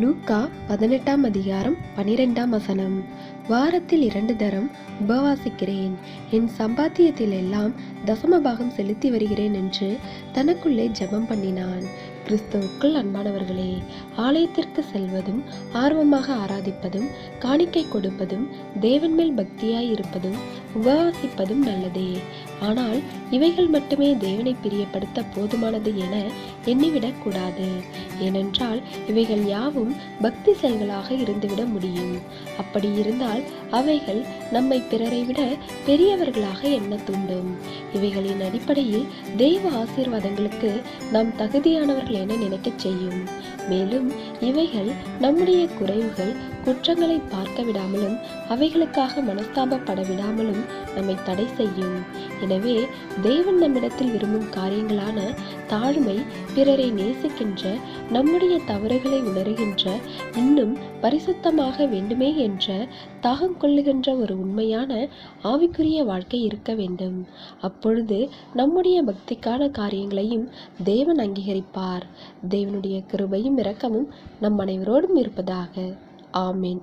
லூக்கா பதினெட்டாம் அதிகாரம் பனிரெண்டாம் வசனம். வாரத்தில் இரண்டு தரம் உபவாசிக்கிறேன். என் சம்பாத்தியத்தில் எல்லாம் தசமபாகம் செலுத்தி வருகிறேன் என்று தனக்குள்ளே ஜெபம் பண்ணினான். கிறிஸ்தவுக்குள் அன்பானவர்களே ஆலயத்திற்கு செல்வதும் ஆர்வமாக ஆராதிப்பதும் காணிக்கை கொடுப்பதும் தேவன் மேல் பக்தியாய் இருப்பதும் உபவாசிப்பதும் நல்லதே. ஆனால் இவைகள் மட்டுமே தேவனை பிரியப்படுத்த போதுமானது என எண்ணிவிடக் கூடாது. ஏனென்றால் இவைகள் யாவும் பக்தி செயல்களாக இருந்துவிட முடியும். அப்படி இருந்தால் அவைகள் நம்மை பிறரை விட பெரியவர்களாக எண்ண தூண்டும். இவைகளின் அடிப்படையில் தெய்வ ஆசீர்வாதங்களுக்கு நாம் தகுதியானவர்கள் என நினைக்கச் செய்யும். மேலும் இவைகள் நம்முடைய குறைவுகள் குற்றங்களை பார்க்க விடாமலும் அவைகளுக்காக மனஸ்தாபப்பட விடாமலும் நம்மை தடை செய்யும். எனவே தேவன் நம்மிடத்தில் விரும்பும் காரியங்களான தாழ்மை பிறரை நேசிக்கின்ற நம்முடைய தவறுகளை உணர்கின்ற இன்னும் பரிசுத்தமாக வேண்டுமே என்ற தாகம் கொள்ளுகின்ற ஒரு உண்மையான ஆவிக்குரிய வாழ்க்கை இருக்க வேண்டும். அப்பொழுது நம்முடைய பக்திக்கான காரியங்களையும் தேவன் அங்கீகரிப்பார். தேவனுடைய கிருபையும் இரக்கமும் நம் அனைவரோடும் இருப்பதாக. ஆமேன்